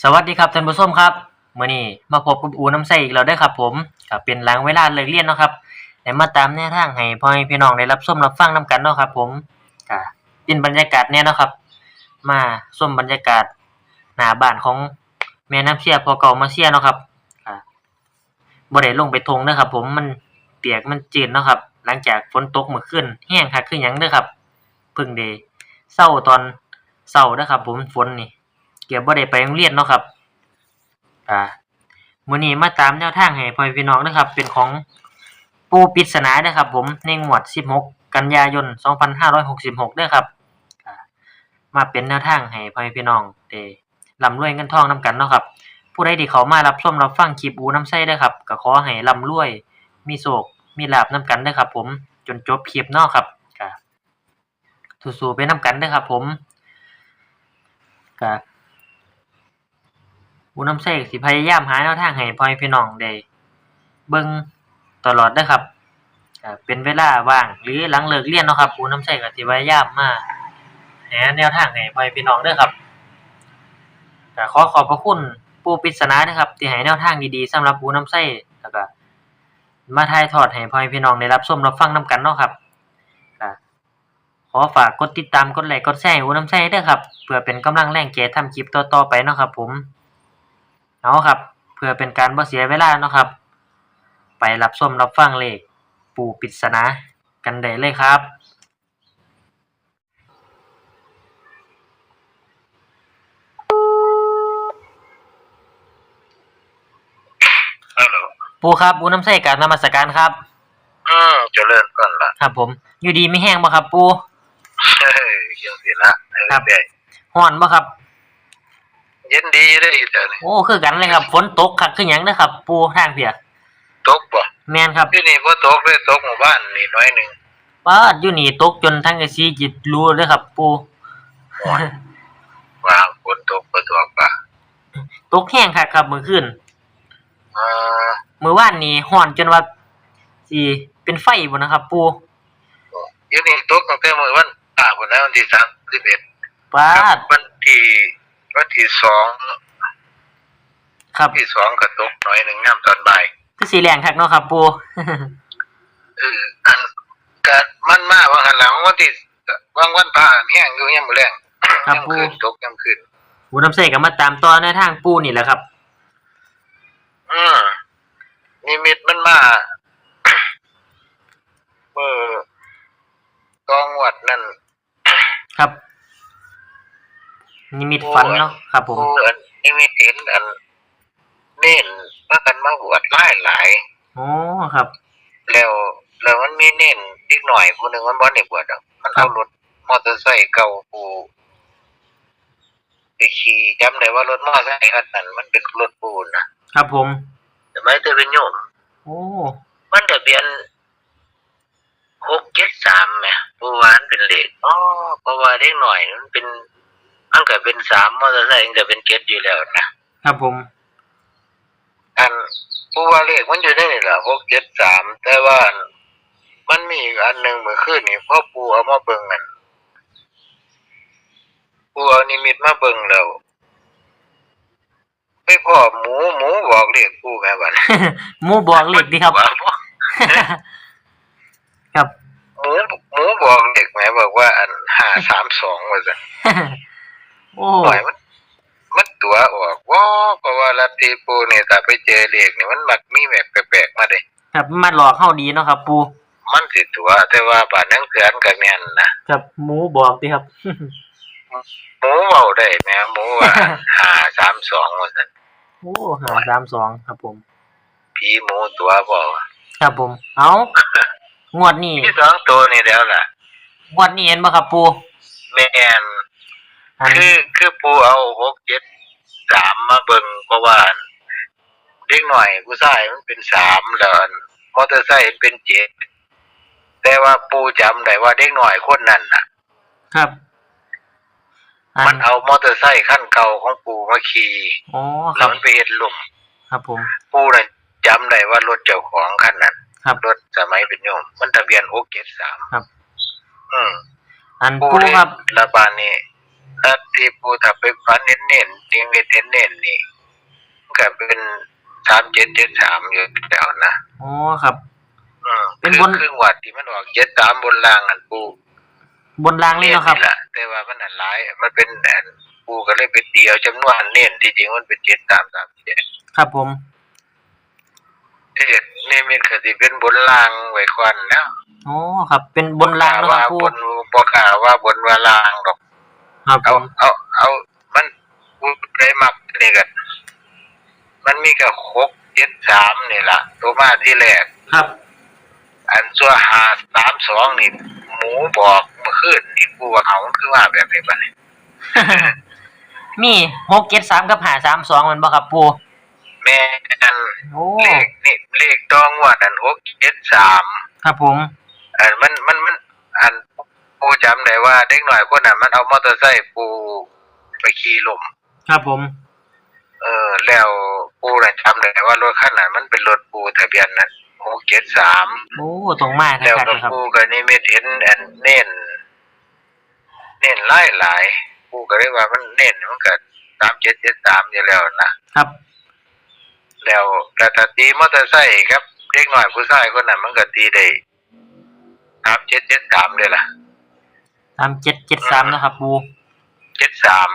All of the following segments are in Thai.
สวัสดีครับท่านผู้ชมครับมื้อนี้มาพบกับอูน้ำใสอีกแล้วเด้ครับ ผมก็เป็นหลังเวลาเลิกเรียนเนาะครับได้มาตามแนวทางให้พ่อแม่พี่น้องได้รับชมรับฟังนํกันเนาะครับ ผมก็เป็นบรรยากาศแน่เนาะครับ มาชมบรรยากาศหน้าบ้านของแม่น้ำเชี่ยพอเก่ามาเชี่ยเนาะครับก็บ่ได้ลงไปทงเด้อครับ ผมมันเปียกมันจืดเนาะครับ หลังจากฝนตกเมื่อคืนแห้งคักคือหยังเด้อครับ เพิ่งได้เช้าตอนเช้าเด้อครับ ผมฝนนี่ เกี่ยวบ่ได้ไปโรงเรียนเนาะครับ อ่ามื้อนี้มาตามแนวทางให้พ่อพี่น้องนะครับ เป็นของปูปริศนาเด้อครับ ผมในงวด 16 กันยายน 2566เด้อครับ มาเป็นแนวทางให้พ่อพี่น้องได้ร่ำรวยเงินทองนํกันเนาะครับ ผู้ใดที่เขามารับชมรับฟังคลิปอูน้ำไส้เด้อครับก็ขอให้ร่ำรวย มีโชคมีลาภนํกันเด้อครับ ผมจนจบคลิปเนาะครับก็สู้ๆไปนํกันเด้อครับ ผมก็ อูน้ำเสกสิพยายามหาแนวทางให้พ่อแม่พี่น้องได้เบิ่งตลอดเด้อครับอ่าเป็นเวลาว่างหรือหลังเลิกเรียนเนาะครับอูน้ำเสกก็สิพยายามมาหาแนวทางให้พ่อแม่พี่น้องเด้อครับก็ขอขอบพระคุณปู่ปริศนานะครับที่ให้แนวทางดีๆสำหรับอูน้ำเสกแล้วก็มาถ่ายทอดให้พ่อแม่พี่น้องได้รับชมรับฟังนํกันเนาะครับขอฝากกดติดตามกดไลค์กดแชร์ให้อูน้ำเสกเด้อครับ เพื่อเป็นกำลังแรงใจทำคลิปต่อๆไปเนาะครับผม เอาครับ เพื่อเป็นการบ่เสียเวลาเนาะครับ ไปรับชมรับฟังเลขปู่ปริศนากันได้เลยครับ ฮัลโหลปู่ครับปู่น้ำใสกรารนมัสการครับ อืมเจริญก่อนละครับ ผมอยู่ดีไม่แห้งบ่ครับ ปู่เฮ้ยยังสิละเออครับ ได้ ฮ้อนบ่ครับ เย็นดีได้อเดี๋ยวนี้โอ้คือกันเลยครับฝนตกคักคือหยังเด้อครับ ปู่ทางเพียตกบ่แม่นครับที่นี่บ่ตกเลยตกหมู่บ้านนี่น้อยหนึงป้าดอยู่นี่ตกจนทั้งไอ้สีจิตรู้เด้อครับ ปู่ว่าฝนตกบ่ตกป่ะตกแห้งคักครับมื้อคืนอ่ามื้อวานนี้ฮ้อนจนว่าสิเป็นไฟบ่นะครับ ปู่อยู่นี่ตกตั้งแต่มื้อวันอ่าพุ่นแล้ววันที่31ป้าดวันที่ วันที่สองครับที่สองก็ตกหน่อยหนึงยามตอนบ่ายคือสีแรงคักเนาะครับปู่เอออันก็มันมาว่าหันหลังวันที่วางวันพระแห้งอยู่ยามมื้อแลงครับยามปู่คืนตกยามคืนหูน้ำเสกก็มาตามต่อในทางปูนี่แหละครับ อืมนิมิตมันมาเมื่อกองวัดนั่น ครับ นิมิตฝันเนาะครับ ผมผู้อันนิมิตเห็นอันเน้นพากันมาบวชหลายหลายโอ้ครับ แล้วแล้วมันมีเน้นอีกหน่อยผู้หนึ่งมันบ่ได้บวชดอกมันเอารถมอเตอร์ไซค์เก่าผู้ไปขี่จำได้ว่ารถมอเตอร์ไซค์คันนั้นมันเป็นรถปูนนะครับผมแต่ไม่ได้เป็นโยมโอ้มันทะเบียนหกเจ็ดสามแหมผู้วานเป็นเลขอ๋อเพราะว่าเล็กหน่อยมันเป็น มันก็เป็นสามมอเตอร์ไซค์มันก็เป็นเจ็ดอยู่แล้วนะครับผม อันผู้ว่าเลขมันอยู่ได้นี่แหละหกเจ็ดสามแต่ว่าอันมันมีอีกอันหนึ่งเมื่อคืนนี่พ่อปูเอามาเบิ่งกันปูเอานิมิตมาเบิ่งแล้วไปพ่อหมูหมูบอกเลขปูแม่บัดหมูบอกเลขดีครับว่าบ่ครับหมูหมูบอกเด็กไหมบอกว่า อันห้าสามสองว่าจะ โอ้หน่อยมัน มันตัวออกว่าเพราะว่าลัทธิปูเนี่ยแต่ไปเจอเด็กนี่มันมักมีแบบแปลกๆมาเด้ครับมาหลอกเข้าดีเนาะครับ ปูมันสิตัว แต่ว่าบาดนังเตือนกับแม่นนะครับหมูบอกดีครับหมูเว้าได้แหมหมูว่าห้าสามสองว่าซั่นโอ้หาสามสองครับผม ผีหมูตัวบ่ครับผม เอางวดนี้ที่สองตัวนี่แล้วล่ะงวดนี้เห็นบ่ครับปูแม่น อันคือคือปูเอาหกเจ็ดสามมาเบิ่งเพราะว่าเด็กหน่อยผู้ชายมันเป็นสามแล้วอันมอเตอร์ไซค์เป็นเจ็ดแต่ว่าปูจำได้ว่าเด็กหน่อยคนนั้นน่ะ ครับอัมันเอามอเตอร์ไซค์ขั้นเก่าของปูมาขี่อ๋อคแล้รัวบ มันไปเห็นหลุมครับผม ปูน่ะจำได้ว่ารถเจ้าของคันนั้นครับ รถสมัยเป็นโยมมันทะเบียนหกเจ็ดสามครับ อืมอันปูปูเลยครับ ระบาดนี่ ถ้าที่ปูถ้าไปฟันเน้นๆนิมิตเน้นๆนี่มันก็เป็นสามเจ็ดเจ็ดสามอยู่แล้วนะอ๋อครับ อืมเป็นคืบอนครึ่งวัดที่มันออกเจ็ดสามบนล่างอันปูบนรางเลยเนาะครับ แหละแต่ว่ามันอันหลาย มันเป็นอันปูก็เลยเป็นเดียวจำนวนเน้นที่จริงมันเป็นเจ็ดสามสามเจ็ด ครับผม เอ๊ะนี่มันก็สิเป็นบนล่างไว้ก่อนแล้วอ๋อครับ เป็นบนรางเนาะคว่ารับปูบนบอกกล่าวว่าบนว่าล่างดอก ครับผเอา มเอา เอา มันปูได้มักนี่กันมันมีกับหกเจ็ดสามนี่ล่ะ ตัวมาที่แรก ครับอันส่วนหาสามสองนี่ หมูบอกเมื่อคืนนี่ปูว่าเอามันคือว่าแบบนี้บ้านี่มีหกเจ็ดสามกับหาสามสองมันบ่ครับปูแม่อันโอ้เลขนี่เลขดองว่าอันหกเจ็ดสาม ครับผม อันมันมันมันอัน ปูจำได้ว่าเด็กหน่อยคนนั้นมันเอามอเตอร์ไซค์ปูไปขี่ลมครับผม เออ แล้วปูน่ะจำได้ว่ารถคันนั้นมันเป็นรถปูทะเบียนนั้นหกเจ็ดสามโอ้ตรงมากแล้วครับก็ครับปูก็นี่ไม่เห็นอันเน้นเน้นไล่หลายปูก็เลยว่ามันเน้นมันก็สามเจ็ดเจ็ดสามอยู่แล้วนะครับ แล้วแต่ถ้าตีมอเตอร์ไซค์ครับเด็กหน่อยผู้ชายคนนั้นมันก็ตีได้สามเจ็ดเจ็ดสามเลยล่ะ สามเจ็ดเจ็ดสามนะครับปูเจ็ดสาม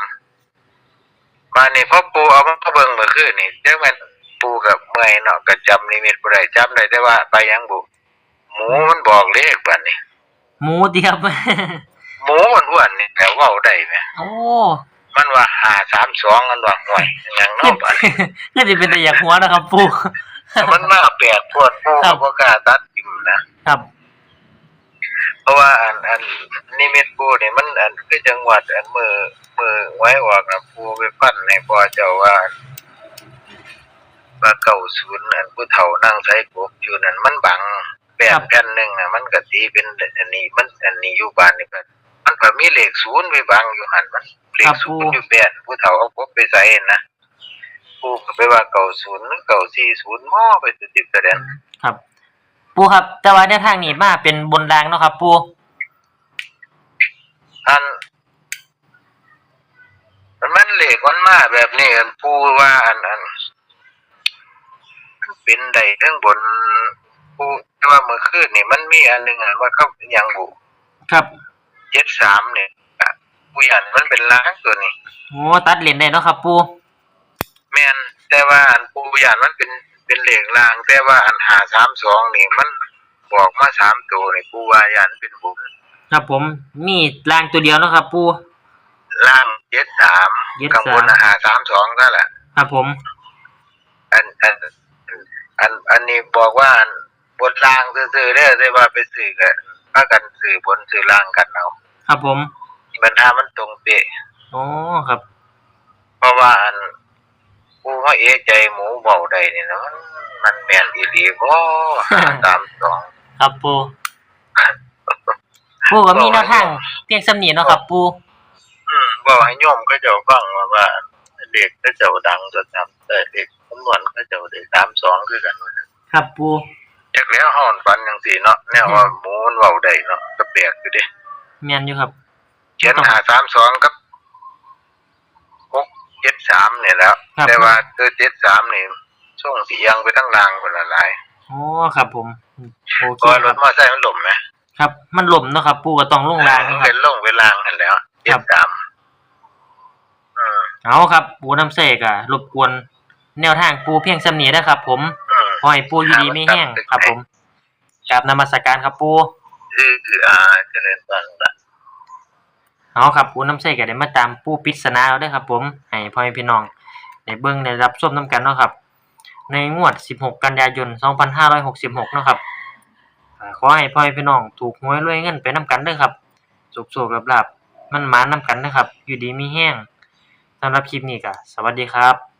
มานี่พอปูเอามาเบิ่งเมื่อคืนนี่เจ้ามันปูกับเมื่อยเนาะก็จำนิมิตบ่ได้จำได้แต่ว่าไปยังบุหมูมันบอกเลขบัดนี้หมูเดียบหมูมันอ้วนนี่แต่เว้าได้ไหมโอ้มันว่าหาสามสองมันว่าห่วยอยังเนอกบัดนี้ก็จะเป็นแต่อยากหัวนะครับปูมันมาแปลกพวดปูครัก็บบ่กล้าตัดทิมนะครับเพ ราะว่าอันอันนิมิตปูนี่มันอันคือจังหวัดอันมือมือไว้ออกนะปูไปปั้นในพ่อเจ้าว่าว่าเก่าศูนย์อันผู้เฒ่านั่งใส่กบอยู่นั่นมันบังแปดแผ่นหนึ่งอะมันก็ตีเป็นอันนี้มันอันนี้อยู่บ้านนี่ก็มันก็มีเลขศูนย์ไปบังอยู่หันมันเลขศูนย์อยู่แปดผู้เฒ่าเอากบไปใส่นะผู้ก็ไปว่าเก่าศูนย์หรือเก่าสี่ศูนย์ม้อไปติดติดประเด็นครับ ปูครับ แต่ว่าในทางนี้มาเป็นบนรางเนาะครับ ปูอันมันมันเลขมันมาแบบนี้อันผู้ว่าอันอันมันเป็นใดเรื่องบนผู้แต่ว่าเมื่อคืนนี่มันมีอันหนึ่งอะว่าเขาอยังบุครับเจ็ดสามเนี่ยอะผู้ยันมันเป็นล้างตัวนี้โอ้ตัดเลนได้เนาะครับ ปูแม่นแต่ว่าอันผู้ยันมันเป็น เป็นเหล็กลางแต่ว่าอันหาสามสองนี่มันบอกมาสามตัวนี่ผู้ว่ายันเป็นบุญครับผมมีรางตัวเดียวเนาะครับ ปูล่างเจ็ดสามเจ็ดข้างสามบนอาหารสามสองนั่นแหละ ครับผมอันอันอันอันนี้บอกว่าอันบนล่างซื่อๆเด้อแต่ว่าไปสื่อกันพากันสื่อบนสื่อล่างกันเอาครับผมปัญหามันตรงเป๊ะโอ้ครับ เพราะว่าอัน ผู้ว่าเอะใจหมูเบาได้นี่นะมันมันแม่นอีหลีบ่ตามสองครับปูปูก็มีแนวทางเพียงสำเนียงเนาะครับปูอืมบอกให้โยมเขาเจ้าฟังว่าว่าเด็กเขาเจ้าดังจนทำแต่เด็กจำนวนเขาเจ้าได้สามสองคือกันครับปูจากแล้วห้อนฟันจังสี่เนาะแนวว่าหมูมันเว้าได้เนาะก็แปลกอยู่เด้แม่นอยู่ครับเขียนหาสามสองกับหกเจ็ดสามเนี่ยแหล้ว ครับ แต่ว่าคือเจ็ดสามนี่ช่วงสียังไปทั้งรางคนละหลายโอ้ครับผมโอเคเพราะว่าครรัถบมอเตอร์ไซค์มันหล่มไหมครับ มันหล่มเนาะครับ ปูก็ต้องลงรางมัเนาะนคเป็รับนล่งเวลางกันแล้วเจ็ครัดบ สามอืมเอาครับ ปูน้ำเสกอะรบกวนแนวทางปูเพียงสำเนียงนะครับ ผมอืมขอให้ปูอยู่ดีไม่แห้งครับผมกราบนมัสการครับปู คือคืออ่าเจริญฟังละ เอาครับปูน้ำเสกก็ได้มาตามปูปริศนาแล้วด้ครับ ผมให้พ่อแม่พี่น้องได้เบิ่งได้รับส้มน้ำกันเนาะครับ ในงวด 16 กันยายน 2566 เนาะครับขอให้พ่อแม่พี่น้องถูกหวยรวยเงินไปน้ำกันเด้อครับสุขๆลับๆมันหมาน้ำกันนะครับ อยู่ดีมีแห้งสำหรับคลิปนี้ก็สวัสดีครับ